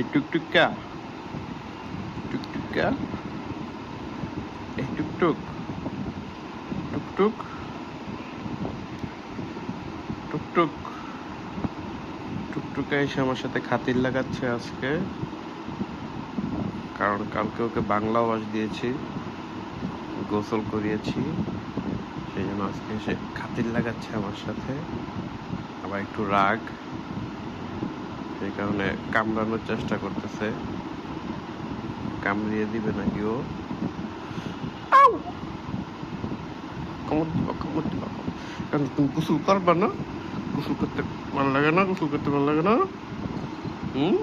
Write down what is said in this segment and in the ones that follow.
এই টুকটুকা টুকটুকা এই টুকটুক? টুকটুক? টুকটুক? টুকটুকা এসে আমার সাথে খাতির লাগাচ্ছে আজকে। কারণ কালকে ওকে বাংলা ওয়াশ দিয়েছি, গোসল করিয়েছি। সেই জন্য আজকে এসে খাতির লাগাচ্ছে আমার সাথে। আবার একটু রাগ। সেই কারণে কামড়ানোর চেষ্টা করতেছে। কামড়িয়ে দিবে নাকি ও? কারণ তুমি গোসল করবা না? গোসল করতে ভালো লাগে না? গোসল করতে ভালো লাগে না? হুম?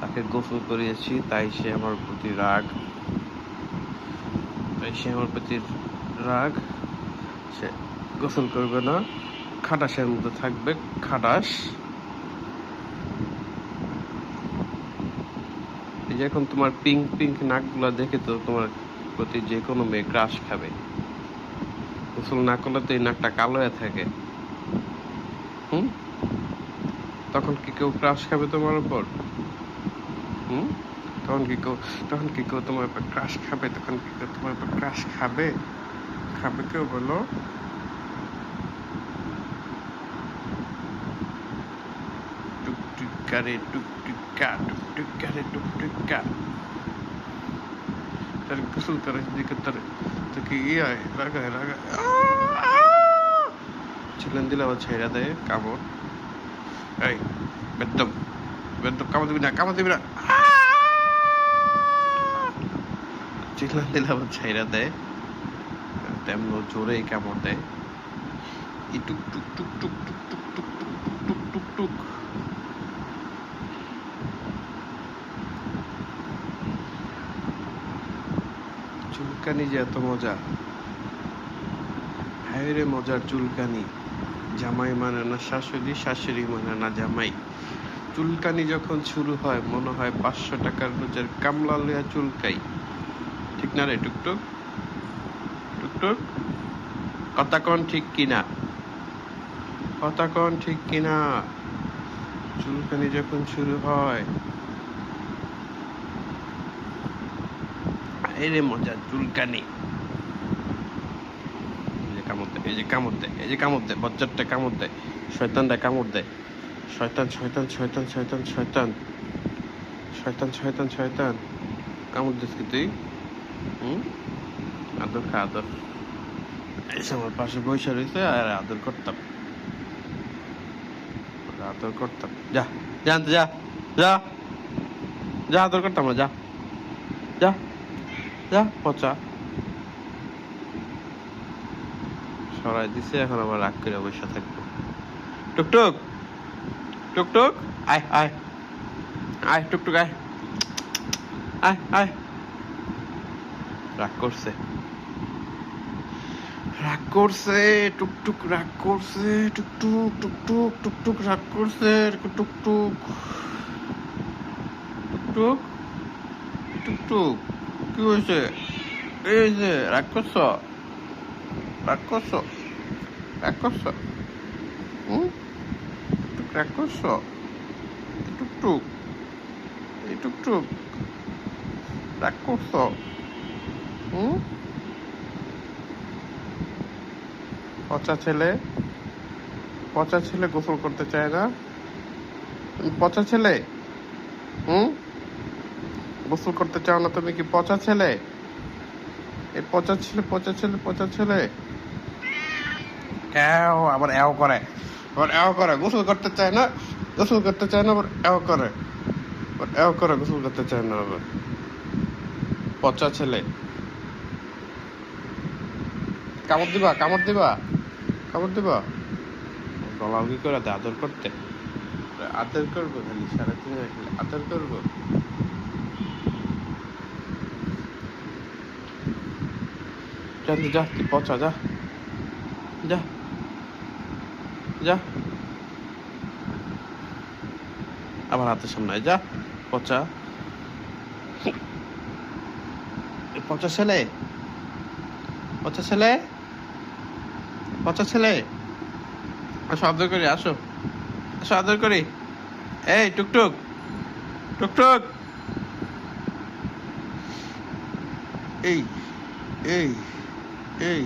তাকে গোসল করিয়েছি, তাই সে আমার প্রতি রাগ। তাই সে আমার প্রতি রাগ। সে গোসল করবে না। খাটাসের মধ্যে থাকবে, খাটাস। এই যে এখন তোমার পিঙ্ক পিঙ্ক নাকগুলো দেখে তো তোমার প্রতি যে কোনো মেয়ে ক্রাশ খাবে। গোসল না করলে তো এই নাকটা কালো হয়ে থাকে। হুম? তখন কি কেউ ক্রাশ খাবে তোমার উপর? হুম? তখন কি কেউ, তখন কি কেউ তোমার উপর ক্রাশ খাবে? তখন কি কেউ তোমার উপর ক্রাশ খাবে? খাবে কেউ বলো? রে টুকটুকা টুকটুকা রে টুকটুকা তার গোসল করে তার তোকে ইয়ে হয়? রাগা হয়, রাগা ছিলেন দিলে আবার ছেড়া দেয়, কামড়। এই, বেদম। বেদম, কামড় দিবি না, কামড় দিবি না। চিলেন দিলে আবার ছাইরা দেয়। তেমন জোরে কামড় দেয়। এই টুক টুক টুক টুক টুক। চুলকানি যে এত মজা। হায় রে মজার চুলকানি। জামাই মানে না শাশুড়ি শাশুড়ি মানে না জামাই। চুলকানি যখন শুরু হয়, মনে হয় পাঁচশো টাকার রোজের কামলা লিয়া চুলকাই। ঠিক না রে টুকটুক? টুকটুক? কথা কন ঠিক কিনা? কথা কন ঠিক কিনা? চুলকানি যখন শুরু হয় এই রে মজার চুলকানি এই যে কামড় এই যে কামড় দেয় এই যে কামড় দেয় বজ্জারটা কামড় দেয় শয়তানটা কামড় দেয় শয়তান শয়তান শয়তান শয়তান শয়তান শয়তান শয়তান শয়তান কামড় দিস কি তুই হুম আদর খা আদর এসে আমার পাশে বসে রয়েছে আর আদর করতাম আদর করতাম যা জানতে যা যা যা আদর করতাম না যা যা যা, পচা। সরাই দিছে, এখন আবার রাগ করে বসে থাকব। টুকটুক টুকটুক, আয় আয়। আয়, টুকটুক, আয়। আয় আয়। রাগ করছে। রাগ করছে, টুকটুক রাগ করছে, টুকটুক টুকটুক টুকটুক রাগ করছে, টুকটুক। টুকটুক টুকটুক। কি হয়েছে? এই যে করছ? রাগ করছ? হুম? করছ? টুকটুক, এই টুকটুক করছ? হুম? পচা ছেলে পচা ছেলে গোসল করতে চায় না? পচা ছেলে? হুম? গোসল করতে চাও না তুমি কি পচা ছেলে? এই পচা ছেলে পচা ছেলে পচা ছেলে। এও, আবার এও করে। আবার এও করে, গোসল করতে চায় না, গোসল করতে চায় না, আবার এও করে। আবার এও করে, গোসল করতে চায় না, আবার। পচা ছেলে। কামড় দিবা কামড় দিবা কামড় দিবা। গলা কি করে? আদর করতে। আদর করব খালি, সারাদিন আদর করব। তুই যা তুই পচা, যা। যা। যা। আবার হাতের সামনে যা। পচা। পচা ছেলে? পচা ছেলে? পচা ছেলে? আসো, আদর করি, আসো। আসো, আদর করি। এই, টুকটুক। টুকটুক। এই এই। এই